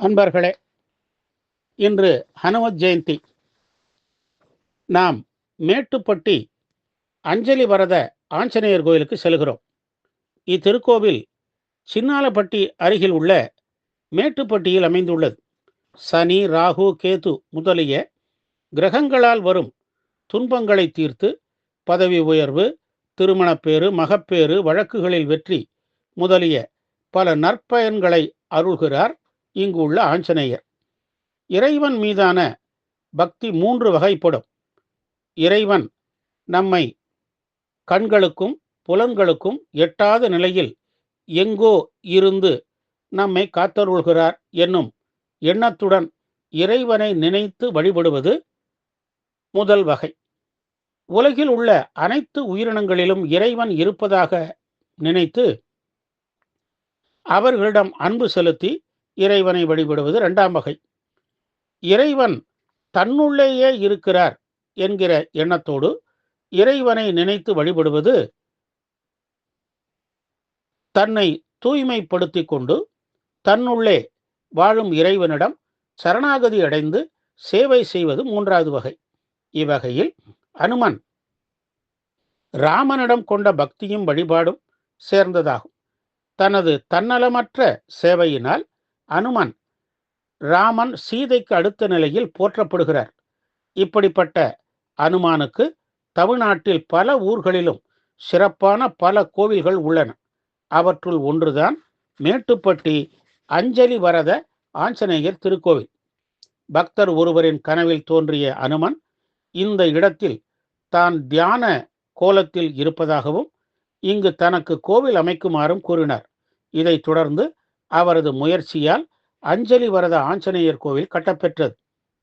அன்பர்களே இன்று ஹனுமத் ஜெயந்தி. நாம் மேட்டுப்பட்டி அஞ்சலி வரத ஆஞ்சநேயர் கோயிலுக்கு செல்கிறோம். இத்திருக்கோவில் சின்னாலப்பட்டி அருகில் உள்ள மேட்டுப்பட்டியில் அமைந்துள்ளது. சனி ராகு கேது முதலிய கிரகங்களால் வரும் துன்பங்களை தீர்த்து பதவி உயர்வு திருமணப்பேறு மகப்பேறு வழக்குகளில் வெற்றி முதலிய பல நற்பயன்களை அருள்கிறார் இங்கு உள்ள ஆஞ்சநேயர். இறைவன் மீதான பக்தி மூன்று வகைப்படும். இறைவன் நம்மை கண்களுக்கும் புலன்களுக்கும் எட்டாத நிலையில் எங்கோ இருந்து நம்மை காத்தருள்கிறார் என்னும் எண்ணத்துடன் இறைவனை நினைத்து வழிபடுவது முதல் வகை. உலகில் உள்ள அனைத்து உயிரினங்களிலும் இறைவன் இருப்பதாக நினைத்து அவர்களிடம் அன்பு செலுத்தி இறைவனை வழிபடுவது இரண்டாம் வகை. இறைவன் தன்னுள்ளேயே இருக்கிறார் என்கிற எண்ணத்தோடு இறைவனை நினைத்து வழிபடுவது தன்னை தூய்மைப்படுத்திக் கொண்டு தன்னுள்ளே வாழும் இறைவனிடம் சரணாகதி அடைந்து சேவை செய்வது மூன்றாவது வகை. இவ்வகையில் அனுமன் ராமனிடம் கொண்ட பக்தியும் வழிபாடும் சேர்ந்ததாகும். தனது தன்னலமற்ற சேவையினால் அனுமன் ராமன் சீதைக்கு அடுத்த நிலையில் போற்றப்படுகிறார். இப்படிப்பட்ட அனுமானுக்கு தமிழ்நாட்டில் பல ஊர்களிலும் சிறப்பான பல கோவில்கள் உள்ளன. அவற்றுள் ஒன்றுதான் மேட்டுப்பட்டி அஞ்சலி வரத ஆஞ்சநேயர் திருக்கோவில். பக்தர் ஒருவரின் கனவில் தோன்றிய அனுமன் இந்த இடத்தில் தான் தியான கோலத்தில் இருப்பதாகவும் இங்கு தனக்கு கோவில் அமைக்குமாறும் கூறினார். இதைத் தொடர்ந்து அவரது முயற்சியால் அஞ்சலி வரத ஆஞ்சநேயர் கோவில் கட்டப்பெற்றது.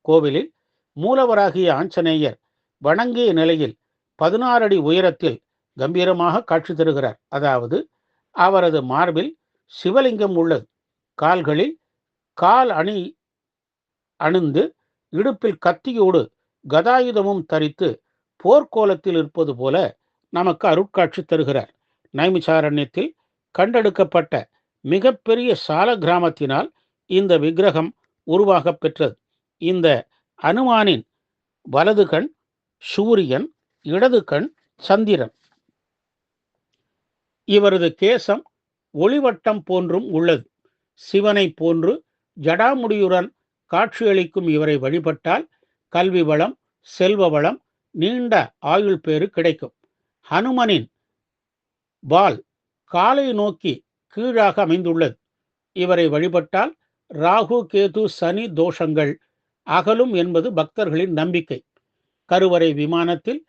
கோவிலில் மூலவராகிய ஆஞ்சநேயர் வணங்கிய நிலையில் பதினாறு அடி உயரத்தில் கம்பீரமாக காட்சி தருகிறார். அதாவது அவரது மார்பில் சிவலிங்கம் உள்ளது. கால்களில் கால் அணி அணிந்து இடுப்பில் கத்தியோடு கதாயுதமும் தரித்து போர்க்கோலத்தில் இருப்பது போல நமக்கு அருட்காட்சி தருகிறார். நைமிசாரண்யத்தில் கண்டெடுக்கப்பட்ட மிகப்பெரிய சால கிராமத்தினால் இந்த விக்கிரகம் உருவாக பெற்றது. இந்த அனுமானின் வலது கண் சூரியன் இடது கண் சந்திரன். இவரது கேசம் ஒளிவட்டம் போன்றும் உள்ளது. சிவனை போன்று ஜடாமுடியுடன் காட்சியளிக்கும் இவரை வழிபட்டால் கல்வி வளம் செல்வ வளம் நீண்ட ஆயுள் பேறு கிடைக்கும். ஹனுமனின் வால் காலை நோக்கி கீழாக அமைந்துள்ளது. இவரை வழிபட்டால் ராகு கேது சனி தோஷங்கள் அகலும் என்பது பக்தர்களின் நம்பிக்கை. கருவறை விமானத்தில்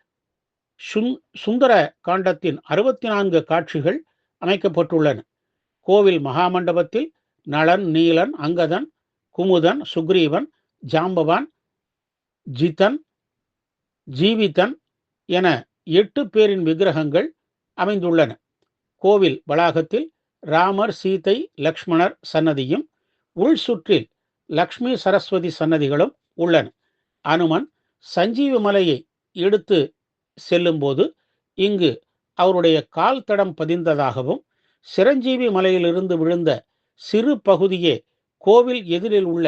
சுந்தர காண்டத்தின் அறுபத்தி நான்கு காட்சிகள் அமைக்கப்பட்டுள்ளன. கோவில் மகாமண்டபத்தில் நளன் நீலன் அங்கதன் குமுதன் சுக்ரீவன் ஜாம்பவான் ஜிதன் ஜீவிதன் என எட்டு பேரின் விக்கிரகங்கள் அமைந்துள்ளன. கோவில் வளாகத்தில் ராமர் சீதை லக்ஷ்மணர் சன்னதியும் உள் சுற்றில் லக்ஷ்மி சரஸ்வதி சன்னதிகளும் உள்ளன. அனுமன் சஞ்சீவி மலையை எடுத்து செல்லும்போது இங்கு அவருடைய கால் தடம் பதிந்ததாகவும் சிரஞ்சீவி மலையிலிருந்து விழுந்த சிறு பகுதியே கோவில் எதிரில் உள்ள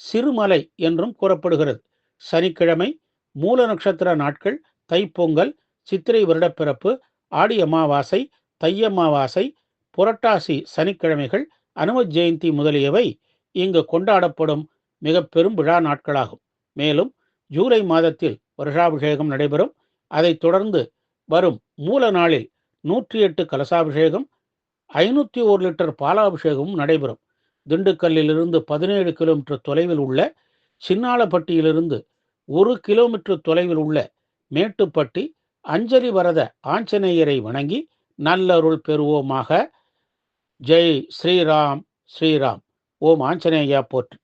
சிறுமலை என்றும் கூறப்படுகிறது. சனிக்கிழமை மூல நட்சத்திர நாட்கள் தைப்பொங்கல் சித்திரை வருடப்பிறப்பு ஆடி அமாவாசை தையமாவாசை புரட்டாசி சனிக்கிழமைகள் அனும ஜெயந்தி முதலியவை இங்கு கொண்டாடப்படும் மிக பெரும் விழா நாட்களாகும். மேலும் ஜூலை மாதத்தில் வருஷாபிஷேகம் நடைபெறும். அதைத் தொடர்ந்து வரும் மூல நாளில் நூற்றி எட்டு கலசாபிஷேகம் ஐநூற்றி ஒரு லிட்டர் பாலாபிஷேகமும் நடைபெறும். திண்டுக்கல்லிலிருந்து பதினேழு கிலோமீட்டர் தொலைவில் உள்ள சின்னாலப்பட்டியிலிருந்து ஒரு கிலோமீட்டர் தொலைவில் உள்ள மேட்டுப்பட்டி அஞ்சலி வரத ஆஞ்சநேயரை வணங்கி நல்லருள் பெறுவோமாக ஜெய் ஸ்ரீராம் ஸ்ரீராம். ஓம் ஆஞ்சநேயா போற்று.